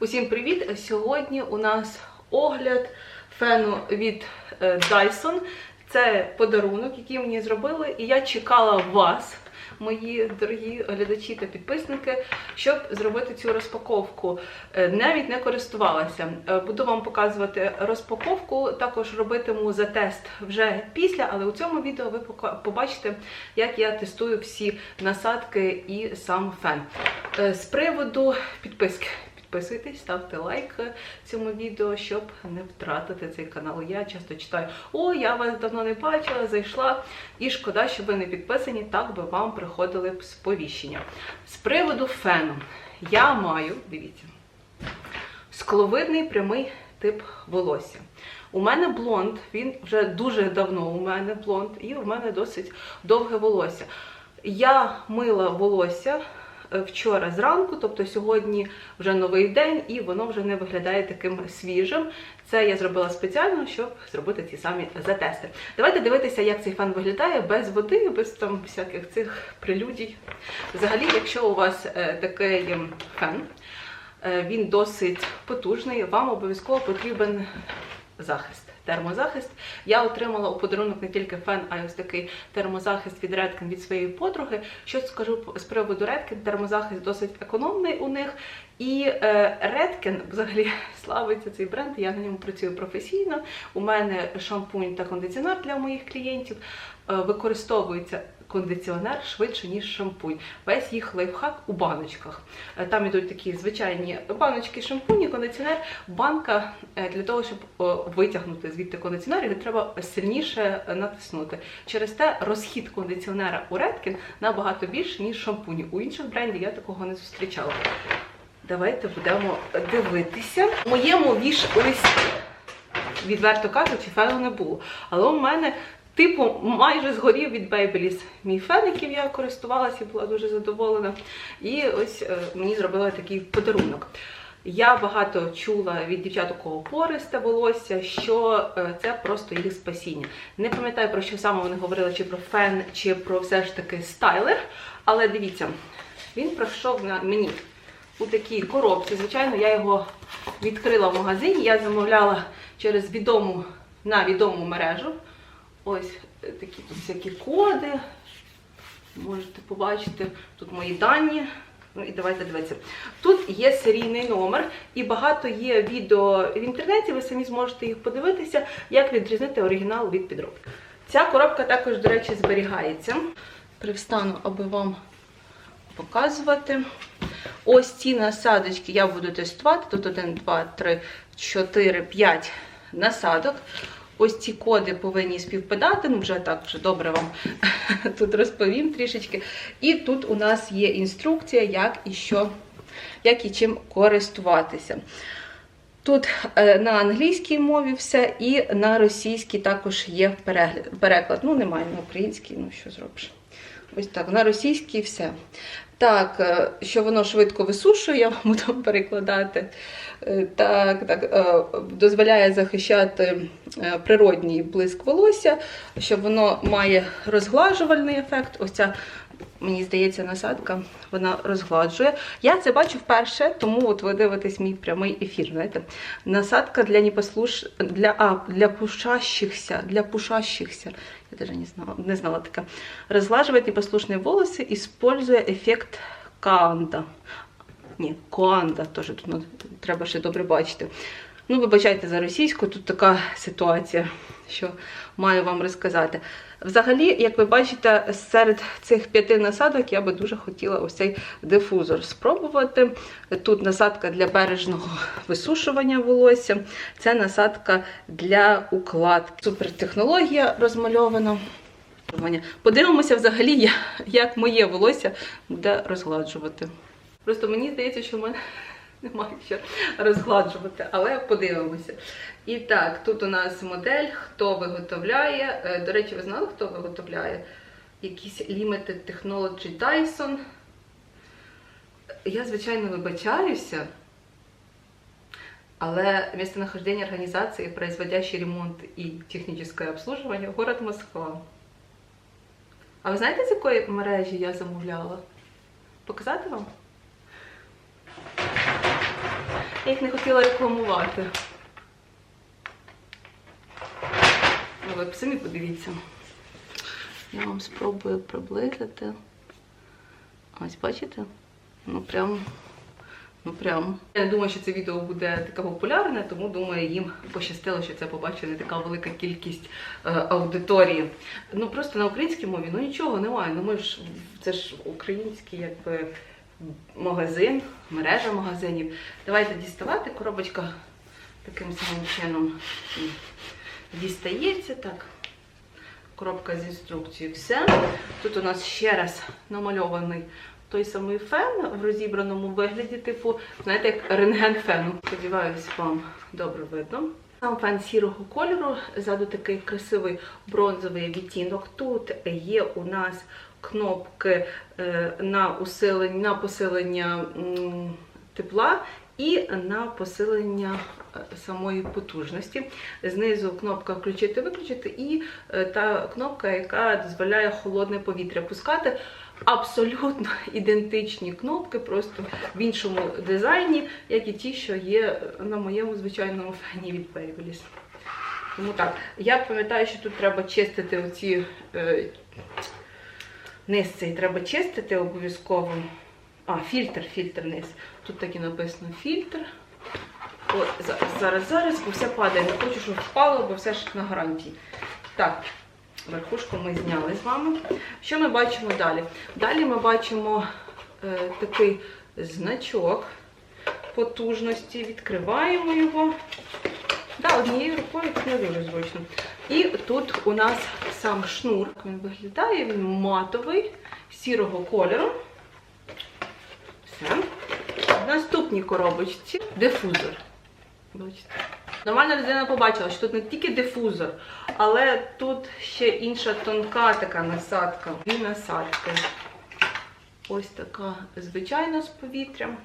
Усім привіт! Сьогодні у нас огляд фену від е, Dyson. Це подарунок, який мені зробили, і я чекала вас, мої дорогі глядачі та підписники, щоб зробити цю розпаковку. Е, Навіть не користувалася. Е, Буду вам показувати розпаковку. Також робитиму за тест вже після, але у цьому відео ви побачите, як я тестую всі насадки і сам фен. З приводу підписки. Підписуйтесь, ставте лайк цьому відео, щоб не втратити цей канал. Я часто читаю: О, я вас давно не бачила, зайшла. І шкода, що ви не підписані, так би вам приходили б сповіщення. З приводу фену я маю, дивіться, скловидний прямий тип волосся. У мене блонд, він вже дуже давно у мене блонд, і у мене досить довге волосся. Я мила волосся вчора зранку, тобто сьогодні вже новий день, і воно вже не виглядає таким свіжим. Це я зробила спеціально, щоб зробити ці самі затести. Давайте дивитися, як цей фен виглядає без води, без там всяких цих прелюдій. Взагалі, якщо у вас е, такий ем, фен, е, він досить потужний, вам обов'язково потрібен захист. Термозахист. Я отримала у подарунок не тільки фен, а й ось такий термозахист від Redken від своєї подруги. Що скажу з приводу Redken, термозахист досить економний у них. І е, Redken, взагалі славиться цей бренд. Я на ньому працюю професійно. У мене шампунь та кондиціонер для моїх клієнтів. Е, використовується кондиціонер швидше, ніж шампунь. Весь їх лайфхак у баночках. Е, Там ідуть такі звичайні баночки шампуні, кондиціонер, банка е, для того, щоб витягнути звідти кондиціонер, його треба сильніше натиснути. Через те розхід кондиціонера у Redken набагато більше, ніж шампуні. У інших брендів я такого не зустрічала. Давайте будемо дивитися. У моєму віш-листі, відверто кажучи, фену не було. Але у мене, типу, майже згорів від Babyliss мій фен, я користувалася, була дуже задоволена. І ось е, мені зробили такий подарунок. Я багато чула від дівчат, кого пористе волосся, що е, це просто їх спасіння. Не пам'ятаю про що саме вони говорили, чи про фен, чи про все ж таки стайлер. Але дивіться, він пройшов на мені у такій коробці. Звичайно, я його відкрила в магазині. Я замовляла через відому на відому мережу. Ось е, такі тут всякі коди. Можете побачити тут мої дані. Ну і давайте дивитися. Тут є серійний номер, і багато є відео в інтернеті. Ви самі зможете їх подивитися, як відрізнити оригінал від підробки. Ця коробка також, до речі, зберігається. Привстану, аби вам показувати. Ось ці насадочки я буду тестувати. Тут 1, 2, 3, 4, 5 насадок. Ось ці коди повинні співпадати. Ну, вже так, вже добре вам тут розповім трішечки. І тут у нас є інструкція, як і що, як і чим користуватися. Тут е, на англійській мові все, і на російській також є переклад. Ну, немає на українській, ну що зробиш. Ось так, на російській все. Так, е, що воно швидко висушує, я вам буду перекладати. Е, Так, так, е, дозволяє захищати природній блиск волосся, що воно має розглажувальний ефект. Ось ця, мені здається, насадка вона розгладжує. Я це бачу вперше, тому от ви дивитесь мій прямий ефір. Знаєте? Насадка для непослуш... для, а, для пушащихся, для пушащихся. Я даже не знала, не знала таке. Разглаживает непослушные волосы, используя эффект Каанда. Ні, Коанда теж тут ну, треба ще добре бачити. Ну, вибачайте за російську, тут така ситуація, що маю вам розказати. Взагалі, як ви бачите, серед цих п'яти насадок я би дуже хотіла ось цей дифузор спробувати. Тут насадка для бережного висушування волосся, це насадка для укладки. Супертехнологія розмальована. Подивимося взагалі, як моє волосся буде розгладжувати. Просто мені здається, що в мене немає що розгладжувати, але подивимося. І так, тут у нас модель, хто виготовляє. Е, До речі, ви знали, хто виготовляє? Якийсь Limited Technology Dyson. Я, звичайно, вибачаюся. Але местонахождение организации, производящей ремонт и техническое обслуживание, город Москва. А ви знаєте, з якої мережі я замовляла? Показати вам? Я їх не хотіла рекламувати. Ну, ви самі подивіться. Я вам спробую приблизити. Ось бачите? Ну прям. Ну прям. Я не думаю, що це відео буде таке популярне, тому думаю, їм пощастило, що це побачили така велика кількість е, аудиторії. Ну просто на українській мові ну нічого немає. Ну ми ж це ж український якби магазин, мережа магазинів. Давайте діставати. Коробочка таким самим чином дістається. Так. Коробка з інструкцією. Все. Тут у нас ще раз намальований той самий фен в розібраному вигляді, типу, знаєте, як рентген фену. Сподіваюсь, вам добре видно. Сам фен сірого кольору, ззаду такий красивий бронзовий відтінок. Тут є у нас кнопки е, на усилення, на посилення тепла і на посилення е, самої потужності. Знизу кнопка включити-виключити, і е, та кнопка, яка дозволяє холодне повітря пускати. Абсолютно ідентичні кнопки, просто в іншому дизайні, як і ті, що є на моєму звичайному фені від Babyliss. Тому так, я пам'ятаю, що тут треба чистити оці е, низ цей треба чистити обов'язково. А, фільтр, фільтр низ. Тут так і написано фільтр. Зараз, зараз, зараз, бо все падає. Не хочу, щоб впало, бо все ж на гарантії. Так, верхушку ми зняли з вами. Що ми бачимо далі? Далі ми бачимо е, такий значок потужності. Відкриваємо його. Да, однією рукою тут не дуже зручно. І тут у нас сам шнур. Він виглядає, він матовий, сірого кольору. Все. В наступній коробочці дифузор. Бачите? Нормальна людина побачила, що тут не тільки дифузор, але тут ще інша тонка така насадка. Дві насадки. Ось така звичайна з повітрям.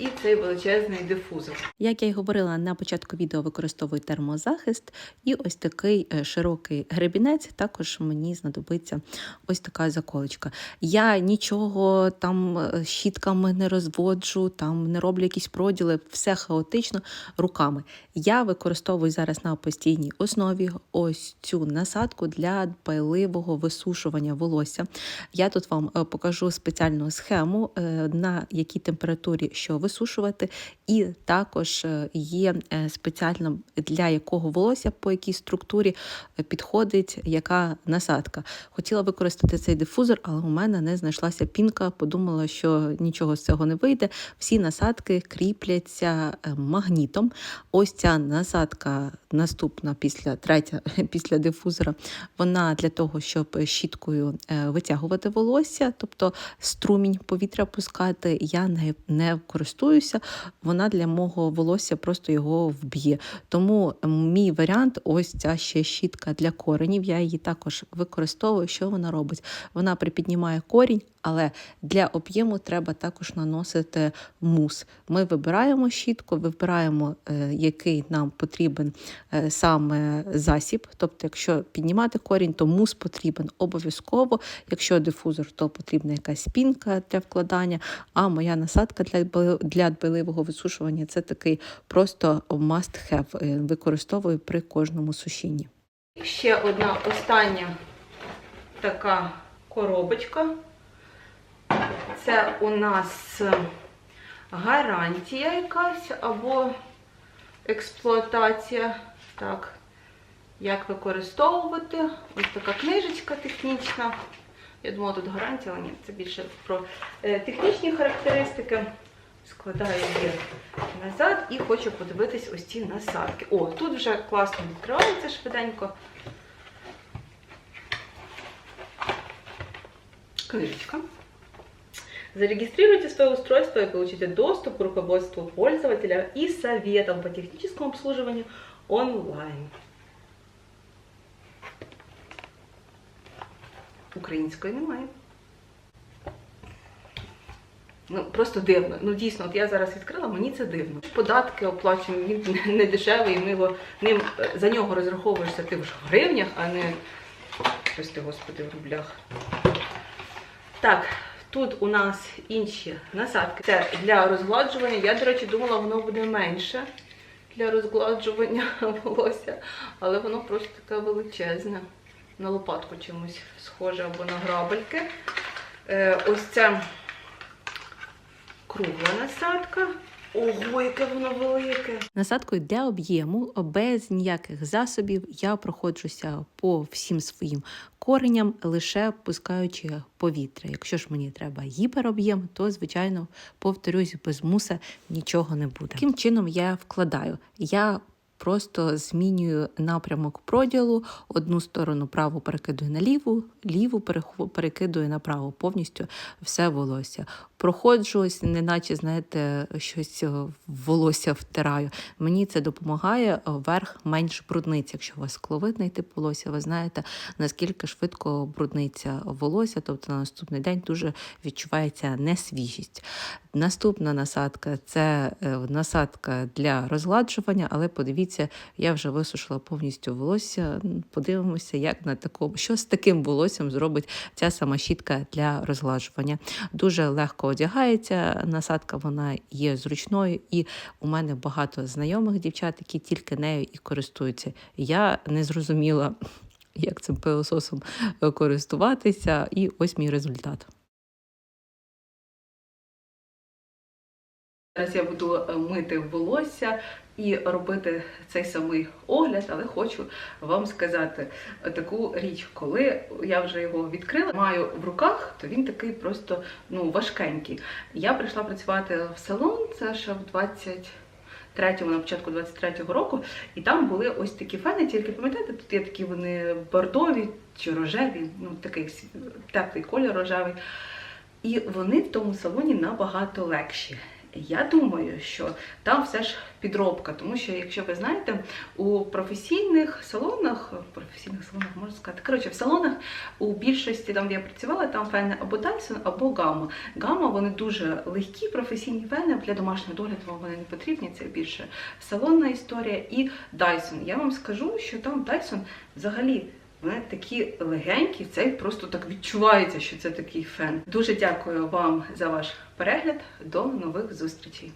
І цей величезний дифузор. Як я й говорила на початку відео, використовую термозахист, і ось такий е, широкий гребінець. Також мені знадобиться ось така заколочка. Я нічого там е, щітками не розводжу, там не роблю якісь проділи, все хаотично руками. Я використовую зараз на постійній основі ось цю насадку для дбайливого висушування волосся. Я тут вам е, покажу спеціальну схему, на якій температурі що висушувати, і також е, є е, спеціально для якого волосся по якій структурі е, підходить яка насадка. Хотіла використати цей дифузор, але у мене не знайшлася пінка. Подумала, що нічого з цього не вийде. Всі насадки кріпляться магнітом. Ось ця насадка наступна після третя після дифузора. Вона для того, щоб щіткою витягувати волосся, тобто струмінь повітря пускати, я не, не користуюся. Вона для мого волосся просто його вб'є. Тому мій варіант ось ця ще щітка для коренів. Я її також використовую. Що вона робить? Вона припіднімає корінь, але для об'єму треба також наносити мус. Ми вибираємо щітку, вибираємо, е, який нам потрібен е, саме засіб. Тобто, якщо піднімати корінь, то мус потрібен обов'язково. Якщо дифузор, то потрібна якась пінка для вкладання. А моя насадка для для дбайливого висушування це такий просто must have. Е, Використовую при кожному сушінні. Ще одна остання така коробочка. Це у нас гарантія якась або експлуатація. Так, як використовувати. Ось така книжечка технічна. Я думала, тут гарантія, але ні, це більше про е, технічні характеристики. Складаю її назад і хочу подивитись ось ці насадки. О, тут вже класно відкривається швиденько. Книжечка. Зарегистрируйте свое устройство и получите доступ к руководству пользователя и советам по техническому обслуживанию онлайн. Української немає. Ну, просто дивно. Ну, дійсно, от я зараз відкрила, мені це дивно. Податки оплачуємо, він не- дешевий, ми його, ним, е, за нього розраховуєшся ти вже в гривнях, а не, прости господи, в рублях. Так, Тут у нас інші насадки. Це для розгладжування. Я, до речі, думала, воно буде менше для розгладжування волосся, але воно просто таке величезне. На лопатку чимось схоже або на грабельки. Е, ось це кругла насадка. Ого, яке воно велике! Насадкою для об'єму без ніяких засобів я проходжуся по всім своїм кореням, лише пускаючи повітря. Якщо ж мені треба гіпероб'єм, то звичайно повторюсь, без муса нічого не буде. Таким чином я вкладаю. Я Просто змінюю напрямок проділу, одну сторону праву перекидую на ліву, ліву перекидую на праву, повністю все волосся. Проходжусь, неначе, знаєте, щось е, в волосся втираю. Мені це допомагає е, верх менш брудниць. Якщо у вас скловидний тип волосся, ви знаєте, наскільки швидко брудниться волосся, тобто на наступний день дуже відчувається несвіжість. Наступна насадка це е, насадка для розгладжування, але подивіться, я вже висушила повністю волосся. Подивимося, як на такому, що з таким волоссям зробить ця сама щітка для розгладжування. Дуже легко одягається насадка, вона є зручною, і у мене багато знайомих дівчат, які тільки нею і користуються. Я не зрозуміла, як цим пилососом користуватися, і ось мій результат. Зараз я буду е, мити волосся і робити цей самий огляд, але хочу вам сказати таку річ, коли я вже його відкрила, маю в руках, то він такий просто ну важкенький. Я прийшла працювати в салон, це ще в 20 23-му, на початку 23-го року, і там були ось такі фени, тільки пам'ятаєте, тут є такі вони бордові чи рожеві, ну такий теплий колір рожевий. І вони в тому салоні набагато легші. Я думаю, що там все ж підробка, тому що, якщо ви знаєте, у професійних салонах, професійних салонах можна сказати, коротше, в салонах у більшості там, де я працювала, там фени або Dyson, або Gamma. Gamma, вони дуже легкі професійні фени для домашнього догляду вони не потрібні. Це більше салонна історія. І Dyson. Я вам скажу, що там Dyson взагалі. Такі легенькі, цей просто так відчувається, що це такий фен. Дуже дякую вам за ваш перегляд. До нових зустрічей.